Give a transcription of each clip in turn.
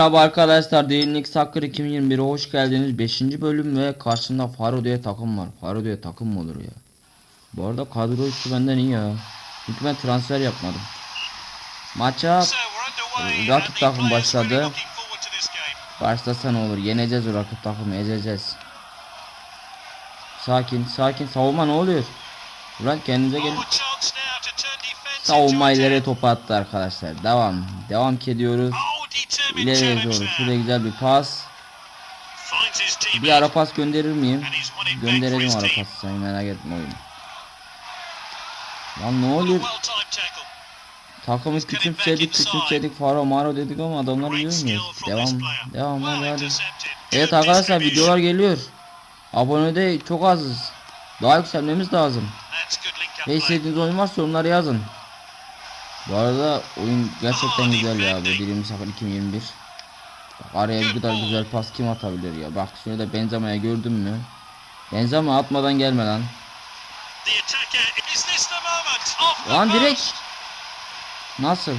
Merhaba arkadaşlar Değinlik Soccer 2021'e hoş geldiniz. 5. bölüm ve karşımda Faro diye takım var. Faro diye takım mı olur ya? Bu arada kadro üstü benden iyi ya. Çünkü ben transfer yapmadım. Maça rakip takım başladı. Başlasa ne olur? Yeneceğiz o rakip takımı ezeceğiz. Sakin sakin. Savunma ne oluyor? Ulan kendinize gelin. Savunma ileri topu attı arkadaşlar. Devam Devam ediyoruz İleriye doğru şurada güzel bir pas Bir ara pas gönderir miyim? Gönderelim ara pası sen merak etme oyun. Lan ne oluyor? Takımı küçümsedik küçümsedik Faro Maro dedik ama adamlar görmüyor. Devam devam hadi hadi. Evet arkadaşlar videolar geliyor. Abone de çok azız. Daha yükselmemiz lazım. Ve istediğiniz oyun varsa yorumlara yazın. Bu arada oyun gerçekten güzel ya bu birinci sefer 2021. Bak araya bu kadar güzel pas kim atabilir ya. Bak şurada Benzema'ya gördün mü? Benzema atmadan gelme lan. Lan direkt. Nasıl?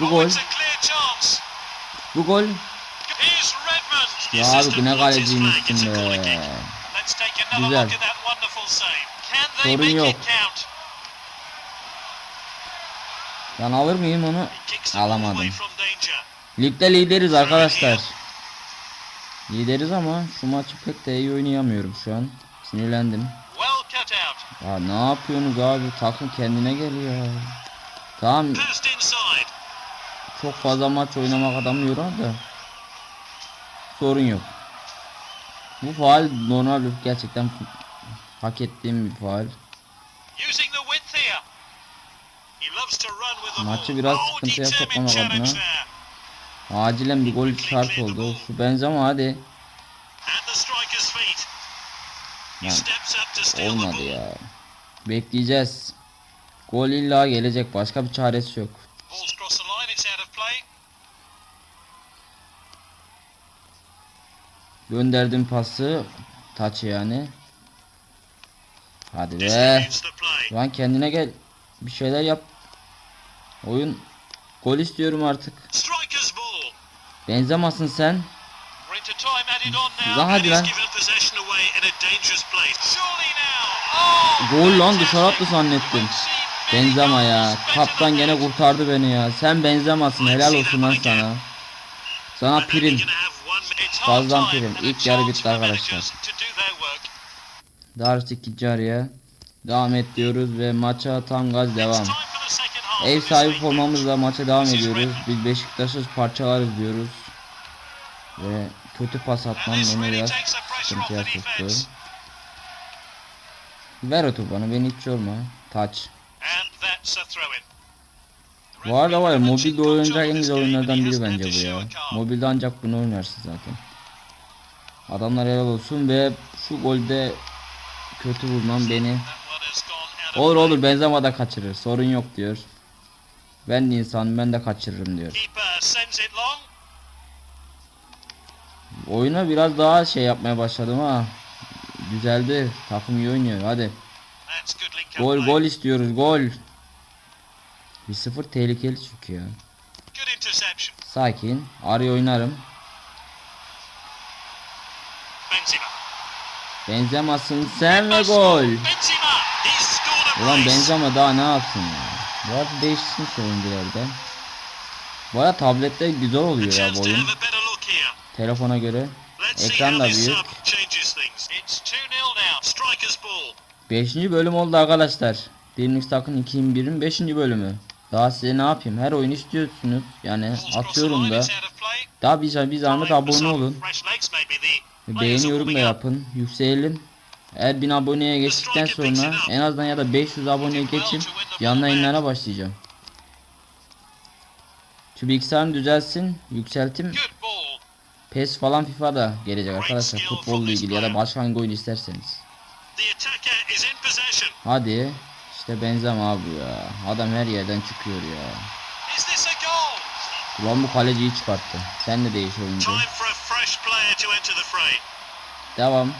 Bu gol. Bu gol. Ya abi bu ne kaleciymişsin be. Güzel. Sorun yok. Ben alır mıyım onu? Alamadım. Ligde lideriz arkadaşlar. Lideriz ama şu maçı pek de iyi oynayamıyorum şu an. Sinirlendim. Ya ne yapıyorsunuz abi? Takım kendine geliyor. Tamam çok fazla maç oynamak adam yorar da. Sorun yok. Bu faal normal gerçekten hak ettiğim bir faal. Maçı biraz sıkıntıya sokmamak adına Acilen bir gol şart oldu. Şu Benzema hadi. Lan, Olmadı ya. Bekleyeceğiz. Gol illa gelecek. Başka bir çaresi yok. Gönderdim pası. Taç yani. Hadi be. Lan kendine gel. Bir şeyler yap. Oyun. Gol istiyorum artık. Benzemasın sen. Lan hadi lan. Gol lan dışarı attı zannettim. Benzema ya. Kaptan gene kurtardı beni ya. Sen benzemasın. Helal olsun lan sana. Sana prim. Fazlan prim. İlk yarı bitti arkadaşlar. Dars ikinci yarıya. Devam et diyoruz ve maça tam gaz devam. Ev sahibi formamızla maça devam ediyoruz. Biz Beşiktaş'ı parçalarız diyoruz. Ve kötü pas atmam beni biraz sıkıntıya soktu. Ver o topu bana beni hiç yorma. Taç. Bu arada var ya mobilde oynanacak en güzel oyunlardan biri bence bu ya. Mobilde ancak bunu oynarsın zaten. Adamlar helal olsun ve şu golde kötü vurmam beni. Olur olur Benzema da kaçırır sorun yok diyor. Ben de insanım ben de kaçırırım diyor. Oyuna biraz daha şey yapmaya başladım ha. Güzeldi. Takım iyi oynuyor. Hadi. Gol gol istiyoruz. Gol. 1-0 tehlikeli çünkü ya. Sakin. Araya oynarım. Benzemasın sen ve gol. Ulan Benzema daha ne yapsın ya. Bu arada değiştirmiş oyuncularda. Bu arada tablette güzel oluyor ya bu oyun. Telefona göre. Ekran da büyük. 5. bölüm oldu arkadaşlar. Birinci takım 2001'in 5. bölümü. Daha size ne yapayım? Her oyun istiyorsunuz. Yani atıyorum da. Daha bir, bir zahmet abone olun. Beğeni yorum da yapın. Yükselelim. Eğer 1000 aboneye geçtikten sonra en azından ya da 500 aboneye geçin. Canlı yayınlara başlayacağım. Şu bilgisayarım düzelsin. Yükseltim. PES falan FIFA da gelecek arkadaşlar. Futbolla ilgili ya da başka hangi oyun isterseniz. Hadi. İşte Benzema abi ya. Adam her yerden çıkıyor ya. Ulan bu kaleciyi çıkarttı. Sen de değiş oyuncu. Devam.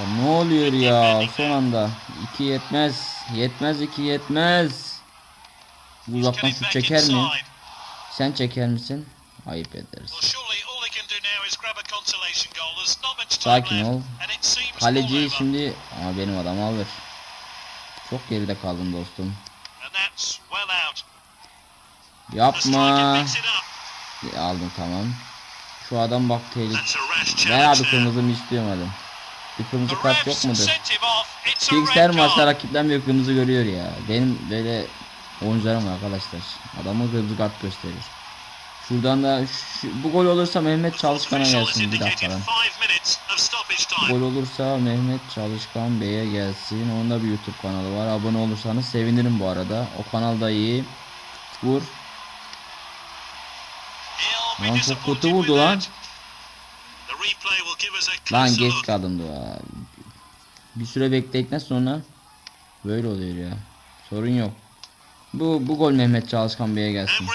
Ya ne oluyor ya son anda. 2 yetmez. Yetmez 2 yetmez. Uzaktan şut çeker mi? Sen çeker misin? Ayıp ederiz. Sakin ol. Kaleci şimdi ama benim adam alır. Çok geride kaldım dostum. Yapma. Ya, Aldım tamam. Şu adam bak tehlikeli. Ben abi kırmızımı hadi. Bir kırmızı kart yok mudur? Bilgisayar maçta rakipten bir kırmızı görüyor ya. Benim böyle oyuncularım var arkadaşlar. Adamı kırmızı kart gösterir. Şuradan da şu- bu gol olursa Mehmet Çalışkan'a gelsin bir dakikadan. Gol olursa Mehmet Çalışkan Bey'e gelsin. Onun da bir YouTube kanalı var. Abone olursanız sevinirim bu arada. O kanal da iyi. Vur. Lan çok kötü vurdu lan. Lan geç kaldım da. Bir süre bekledikten sonra böyle oluyor ya. Sorun yok. Bu bu gol Mehmet Çalışkan Bey'e gelsin.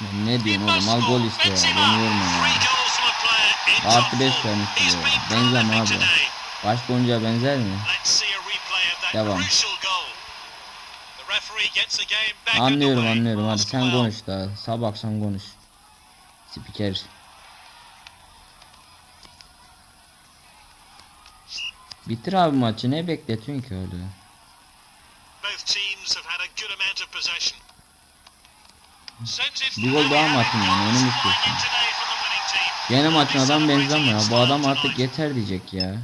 Ben ne diyeyim oğlum al gol iste ya. Beni yorma ya. Artı 5 vermiş diyor. Benzem abi. Başka oyuncuya benzer mi? Devam. Anlıyorum anlıyorum hadi sen konuş da. Sabah akşam konuş. Spiker. Bitir abi maçı ne bekletiyorsun ki öyle? Bir gol daha mı atın yani onu mu istiyorsun? Yeni maçın adam benzemiyor. Bu adam artık yeter diyecek ya.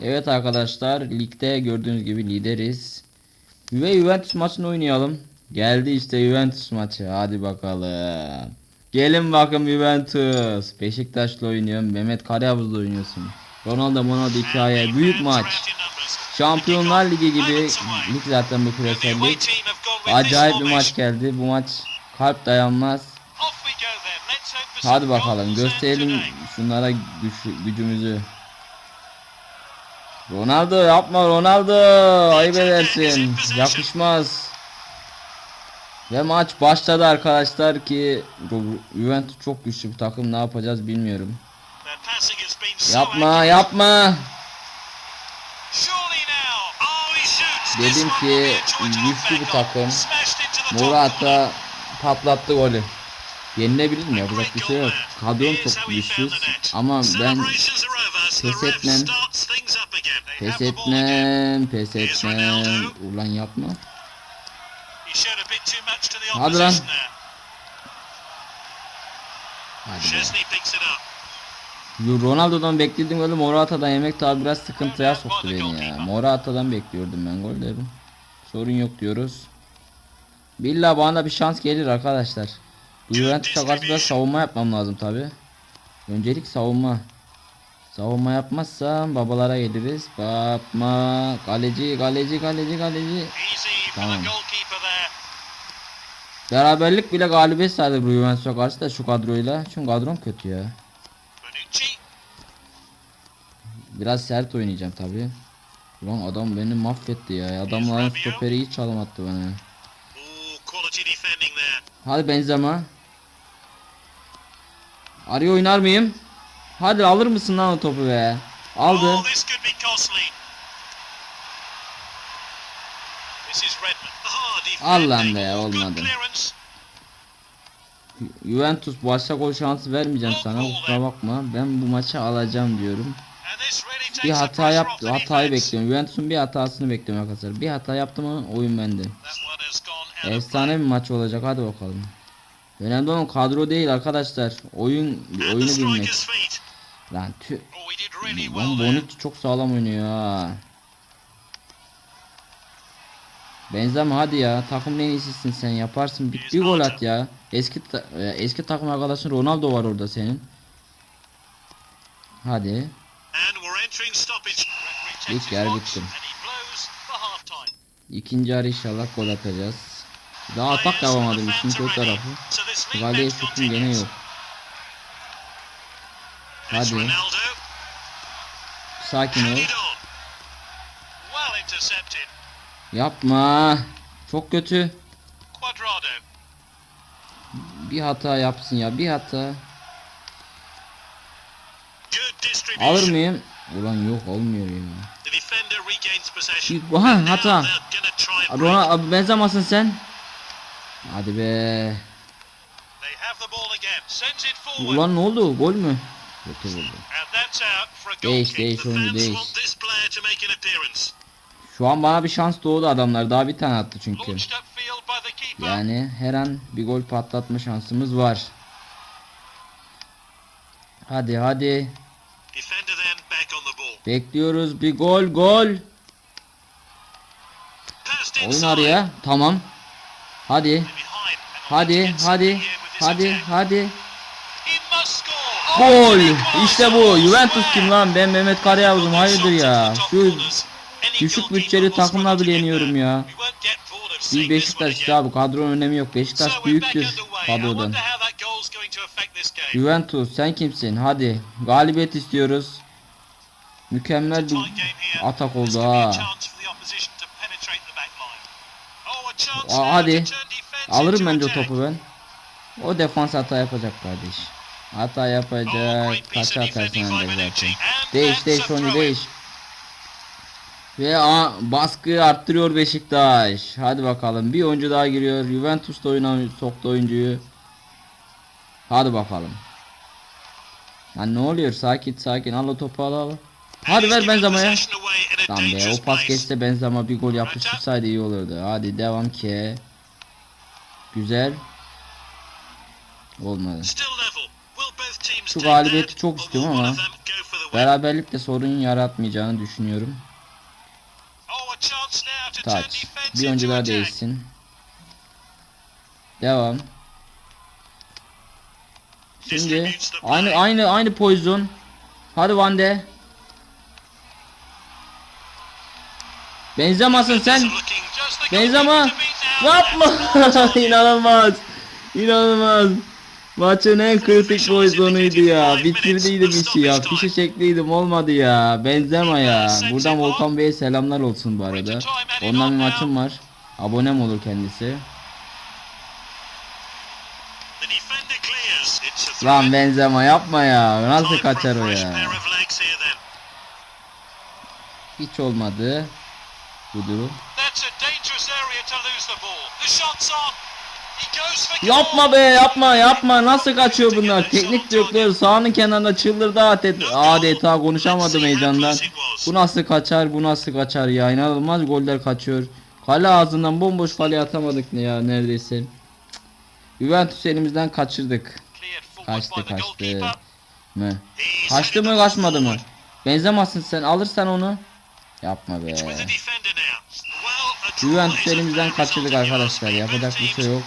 Evet arkadaşlar ligde gördüğünüz gibi lideriz. Ve Juventus maçını oynayalım. Geldi işte Juventus maçı. Hadi bakalım. Gelin bakın Juventus. Beşiktaş'la oynuyorum. Mehmet Karayavuz'la oynuyorsun. Ronaldo Ronaldo hikaye. Büyük maç. Şampiyonlar Ligi gibi lig zaten bu küresel lig. Acayip bir maç geldi. Bu maç kalp dayanmaz. Hadi bakalım gösterelim şunlara güç, gücümüzü. Ronaldo yapma Ronaldo ayıp edersin yakışmaz. Ve maç başladı arkadaşlar ki Juventus çok güçlü bir takım ne yapacağız bilmiyorum. Yapma yapma. Dedim ki güçlü bir takım. Morata patlattı golü. Yenilebilir mi? Yapacak bir şey yok. Kadrom çok güçsüz ama ben pes etmem. pes etmem, pes etmem. Ulan yapma. Hadi lan. Hadi be. Ronaldo'dan beklediğim golü Morata'dan yemek daha biraz sıkıntıya soktu beni ya. Morata'dan bekliyordum ben golleri. Sorun yok diyoruz. Billa bana bir şans gelir arkadaşlar. Bu Juventus'a karşı biraz savunma yapmam lazım tabi. Öncelik savunma. Savunma yapmazsam babalara geliriz. Yapma. Kaleci, kaleci, kaleci, kaleci. Tamam. Beraberlik bile galibiyet sağladı bu Juventus'a karşı da şu kadroyla. Çünkü kadrom kötü ya. Biraz sert oynayacağım tabi. Ulan adam beni mahvetti ya. Adamların stoperi hiç çalım attı bana. Hadi Benzema. Arıyor oynar mıyım? Hadi alır mısın lan o topu be? Aldı. Al lan be, olmadı. Juventus başka gol şansı vermeyeceğim sana. Kusura bakma. Ben bu maçı alacağım diyorum. Bir hata yaptı. Hatayı bekliyorum. Juventus'un bir hatasını bekliyorum arkadaşlar. Bir hata yaptım ama oyun bende. Efsane bir maç olacak. Hadi bakalım. Önemli olan kadro değil arkadaşlar. Oyun oyunu bilmek. Lan tüh. Lan Bonucci çok sağlam oynuyor ha. Benzema hadi ya. Takımın en iyisisin sen yaparsın. Bir, bir gol at ya. Eski ta- e, eski takım arkadaşın Ronaldo var orada senin. Hadi. İlk yer bitti. İkinci yarı inşallah gol atacağız. Daha atak yapamadım işin kötü tarafı. Galeye şutum gene yok. Hadi. Sakin ol. Yapma. Çok kötü. Bir hata yapsın ya bir hata. Alır mıyım? Ulan yok olmuyor ya. Aha, hata. Rona abi benzemasın sen. Hadi be. Ulan ne oldu? Gol mü? Kötü goal Değiş, değiş, oyuncu, değiş. Şu an bana bir şans doğdu adamlar. Daha bir tane attı çünkü. Yani her an bir gol patlatma şansımız var. Hadi hadi. Bekliyoruz bir gol gol. Oyun araya. Tamam. Hadi. Hadi hadi. Hadi hadi. Gol. Oh, İşte bu. Juventus kim lan? Ben Mehmet Karayavuz'um. Hayırdır ya. Şu düşük bütçeli takımla bile yeniyorum ya. Bir Beşiktaş işte abi kadronun önemi yok. Beşiktaş büyüktür kadrodan. Juventus sen kimsin? Hadi galibiyet istiyoruz. Mükemmel bir atak oldu ha. Oh, Aa, hadi. Alırım bence o topu ben. O defans hata yapacak kardeş. Hata yapacak. Kaça atarsın önde zaten. Değiş değiş onu değiş. Ve a, baskıyı arttırıyor Beşiktaş. Hadi bakalım. Bir oyuncu daha giriyor. Juventus da oyuna soktu oyuncuyu. Hadi bakalım. Lan ne oluyor? Sakin sakin. Al o topu al al. Hadi ver Benzema'ya. Lan be o pas geçse Benzema bir gol yapıştırsaydı iyi olurdu. Hadi devam ki. Güzel. Olmadı. Şu galibiyeti çok istiyorum ama Beraberlik de sorun yaratmayacağını düşünüyorum. Taç. Bir oyuncu daha değişsin. Devam. Şimdi aynı aynı aynı pozisyon. Hadi Van de. Benzemasın sen. Benzema. Yapma. İnanılmaz. İnanılmaz. Maçın en kritik pozisyonuydu ya. Bitirdiydim işi ya. Fişi çektiydim olmadı ya. Benzema ya. Buradan Volkan Bey'e selamlar olsun bu arada. Ondan bir maçım var. Abonem olur kendisi. Lan Benzema yapma ya. Nasıl kaçar o ya? Hiç olmadı. Bu durum. Yapma be yapma yapma. Nasıl kaçıyor bunlar? Teknik direktör sahanın kenarında çıldırdı adeta, adeta konuşamadım heyecandan. Bu nasıl kaçar bu nasıl kaçar ya? İnanılmaz goller kaçıyor. Kale ağzından bomboş kale atamadık ne ya neredeyse. Juventus elimizden kaçırdık. Kaçtı kaçtı. Mı kaçtı mı kaçmadı mı? Benzemasın sen alırsan onu. Yapma be. Juventus elimizden kaçırdık arkadaşlar. Yapacak bir şey yok.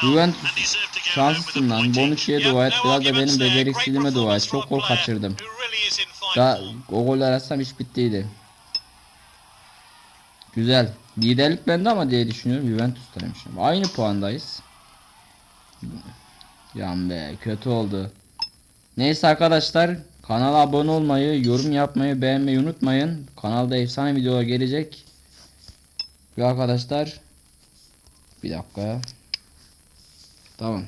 Juventus şanslısın lan. Bonucci'ye dua et. Biraz da benim beceriksizliğime dua et. Çok gol kaçırdım. Da o goller atsam iş bittiydi. Güzel. Liderlik bende ama diye düşünüyorum. Juventus'taymışım. Aynı puandayız. Yan be kötü oldu. Neyse arkadaşlar kanala abone olmayı, yorum yapmayı, beğenmeyi unutmayın. Kanalda efsane videolar gelecek. Ve arkadaşlar bir dakika. Tamam.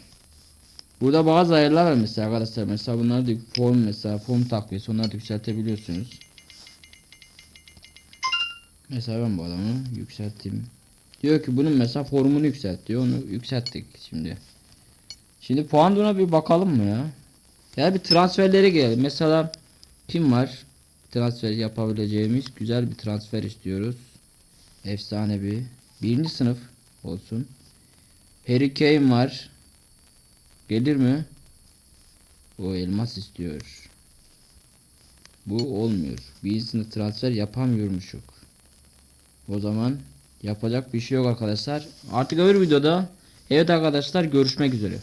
Burada bazı ayarlar var mesela arkadaşlar. Mesela bunları da form mesela form takviyesi onları da yükseltebiliyorsunuz. Mesela ben bu adamı yükselteyim. Diyor ki bunun mesela formunu yükselt diyor. Onu yükselttik şimdi. Şimdi puan durumuna bir bakalım mı ya? Ya bir transferlere gelelim. Mesela kim var? Transfer yapabileceğimiz güzel bir transfer istiyoruz. Efsane bir. Birinci sınıf olsun. Harry Kane var. Gelir mi? O elmas istiyor. Bu olmuyor. Bir sınıf transfer yapamıyormuşuk. O zaman yapacak bir şey yok arkadaşlar. Artık öbür videoda evet arkadaşlar görüşmek üzere.